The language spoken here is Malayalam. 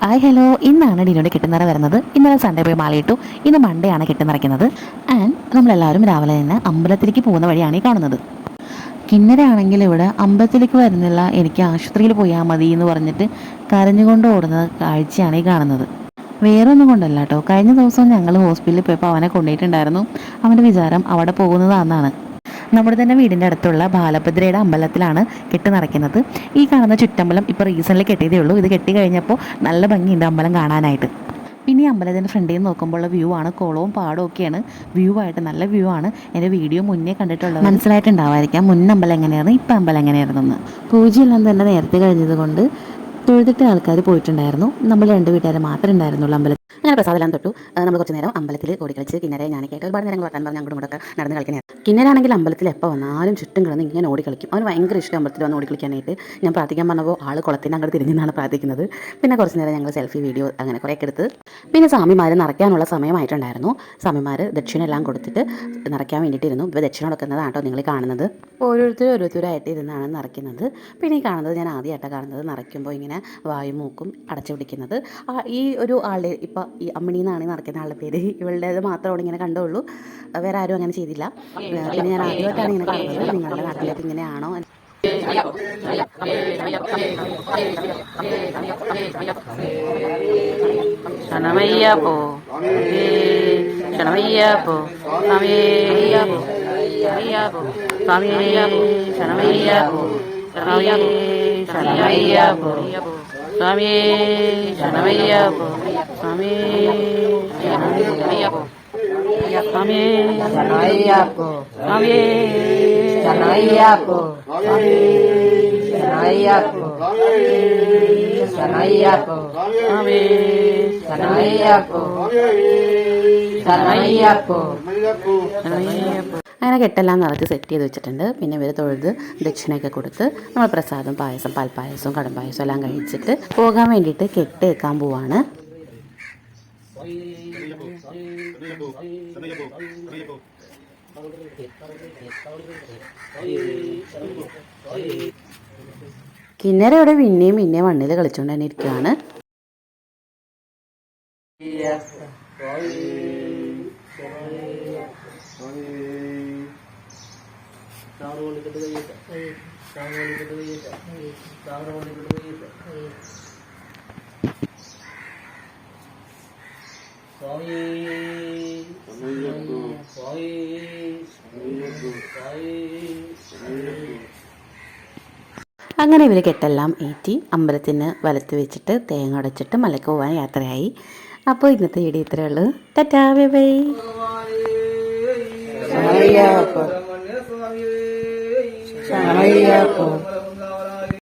ഹായ് ഹലോ ഇന്നാണ് ഡിനോയുടെ കെട്ടുനിറ വരുന്നത്. ഇന്നലെ സൺഡേ പോയി മാലയിട്ടു ഇന്ന് മൺഡേ ആണ് കെട്ടുനിറയ്ക്കുന്നത് ആൻഡ് നമ്മളെല്ലാവരും രാവിലെ തന്നെ അമ്പലത്തിലേക്ക് പോകുന്ന വഴിയാണ് ഈ കാണുന്നത്. കിന്നരാണെങ്കിൽ ഇവിടെ അമ്പലത്തിലേക്ക് വരുന്നില്ല. എനിക്ക് ആശുപത്രിയിൽ പോയാൽ മതി എന്ന് പറഞ്ഞിട്ട് കരഞ്ഞുകൊണ്ട് ഓടുന്ന കാഴ്ചയാണ് ഈ കാണുന്നത്. വേറെ ഒന്നും കൊണ്ടല്ല കേട്ടോ. കഴിഞ്ഞ ദിവസം ഞങ്ങൾ ഹോസ്പിറ്റലിൽ പോയപ്പോൾ അവനെ കൊണ്ടുപോയിട്ടുണ്ടായിരുന്നു. അവന്റെ വിചാരം അവിടെ പോകുന്നതാണെന്നാണ്. നമ്മുടെ തന്നെ വീടിന്റെ അടുത്തുള്ള ബാലഭദ്രയുടെ അമ്പലത്തിലാണ് കെട്ട് നിറയ്ക്കുന്നത്. ഈ കാണുന്ന ചുറ്റമ്പലം ഇപ്പോൾ റീസന്റ് കെട്ടിയതേ ഉള്ളൂ. ഇത് കെട്ടി കഴിഞ്ഞപ്പോൾ നല്ല ഭംഗിയുണ്ട് അമ്പലം കാണാനായിട്ട്. പിന്നെ ഈ അമ്പലത്തിന്റെ ഫ്രണ്ടിൽ നിന്ന് നോക്കുമ്പോഴുള്ള വ്യൂ ആണ്. കോളവും പാടവും ഒക്കെയാണ്. വ്യൂ ആയിട്ട് നല്ല വ്യൂ ആണ്. എന്റെ വീഡിയോ മുന്നേ കണ്ടിട്ടുള്ളത് മനസ്സിലായിട്ടുണ്ടാവായിരിക്കാം മുൻ അമ്പലം എങ്ങനെയായിരുന്നു ഇപ്പം അമ്പലം എങ്ങനെയായിരുന്നു എന്ന്. പൂജയെല്ലാം തന്നെ നേരത്തെ കഴിഞ്ഞതുകൊണ്ട് തൊഴുതിട്ട് ആൾക്കാർ പോയിട്ടുണ്ടായിരുന്നു. നമ്മൾ രണ്ട് വീട്ടുകാർ മാത്രമേ ഉണ്ടായിരുന്നുള്ളൂ അമ്പലത്തിൽ. അങ്ങനെ പ്രസാദെല്ലാം തൊട്ടു. നമ്മൾ കുറച്ച് നേരം അമ്പലത്തിൽ ഓടിക്കളിച്ച് കിന്നരെ ഞാനൊക്കെയായിട്ട് ഒരുപാട് നേരം വർത്താൻ പറഞ്ഞ് അങ്ങോട്ടും ഇങ്ങോട്ടൊക്കെ നടന്ന് കളിക്കുന്നത് കിന്നരാണെങ്കിൽ അമ്പലത്തിൽ എപ്പോൾ വന്നാലും ചുറ്റും കിടന്ന് ഇങ്ങനെ ഓടി കളിക്കും. അവന് ഭയങ്കര ഇഷ്ടം അമ്പലത്തിൽ വന്ന് ഓടി കളിക്കാനായിട്ട്. ഞാൻ പ്രാർത്ഥിക്കാൻ പറഞ്ഞപ്പോൾ ആൾ കുളത്തിന്റെ അങ്ങോട്ട് തിരിഞ്ഞെന്നാണ് പ്രാർത്ഥിക്കുന്നത്. പിന്നെ കുറച്ച് നേരം ഞങ്ങൾ സെൽഫി വീഡിയോ അങ്ങനെ കുറേയൊക്കെ എടുത്ത് പിന്നെ സ്വാമിമാർ നിറയ്ക്കാനുള്ള സമയമായിട്ടുണ്ടായിരുന്നു. സ്വാമിമാർ ദക്ഷിണ എല്ലാം കൊടുത്തിട്ട് നിറയ്ക്കാൻ വേണ്ടിയിട്ടിരുന്നു. ഇപ്പോൾ ദക്ഷിണ കൊടുക്കുന്നതാണ് നിങ്ങൾ കാണുന്നത്. ഓരോരുത്തരും ഓരോരുത്തരായിട്ട് ഇരുന്നാണ് നിറയ്ക്കുന്നത്. പിന്നെ ഈ കാണുന്നത് ഞാൻ ആദ്യമായിട്ടാണ് കാണുന്നത്. നിറയ്ക്കുമ്പോൾ ഇങ്ങനെ വായുമൂക്കും അടച്ചു പിടിക്കുന്നത്. ഈ ഒരു ആളുടെ ഇപ്പോൾ ഈ അമ്മിണി എന്നാണ് നടക്കുന്ന ആളുടെ പേര്. ഇവളുടേത് മാത്രമാണ് ഇങ്ങനെ കണ്ടുള്ളൂ. വേറെ ആരും അങ്ങനെ ചെയ്തില്ല. പിന്നെ ഞാൻ ആദ്യമായിട്ടാണ് ഇങ്ങനെ കാണുന്നത് നിങ്ങളുടെ നാട്ടിലേക്ക് ഇങ്ങനെയാണോ? ശരണമയ്യപ്പോ പോ സ്വാമിയയ്യപ്പോ ശരണമയ്യപ്പോ സ്വാമിയയ്യപ്പോ ശരണമയ്യപ്പോ ശരണമയ്യപ്പോ ശരണമയ്യപ്പോ Swami, Janami, Swami, Swami, Janami, Swami, Janami, Swami, Swami, Janami, Swami, Swami, Janami, അങ്ങനെ കെട്ടെല്ലാം നിറച്ച് സെറ്റ് ചെയ്ത് വെച്ചിട്ടുണ്ട്. പിന്നെ ഇവർ തൊഴുത് ദക്ഷിണയൊക്കെ കൊടുത്ത് നമ്മൾ പ്രസാദം പായസം പാൽപ്പായസവും കടം പായസം എല്ലാം കഴിച്ചിട്ട് പോകാൻ വേണ്ടിയിട്ട് കെട്ട് വെക്കാൻ പോവാണ്. കിന്നര ഇവിടെ പിന്നെയും പിന്നെ മണ്ണിൽ കളിച്ചുകൊണ്ട് തന്നെ ഇരിക്കുകയാണ് അങ്ങനെ ഇവർ കെട്ടെല്ലാം ഏറ്റി അമ്പലത്തിന് വലത്ത് വെച്ചിട്ട് തേങ്ങ ഉടച്ചിട്ട് മലക്ക് പോകാൻ യാത്രയായി. അപ്പോൾ ഇന്നത്തെ വീഡിയോ ഇത്രയേ ഉള്ളൂ. Tata bye bye. Shaiyapo. Shaiyapo. Shaiyapo.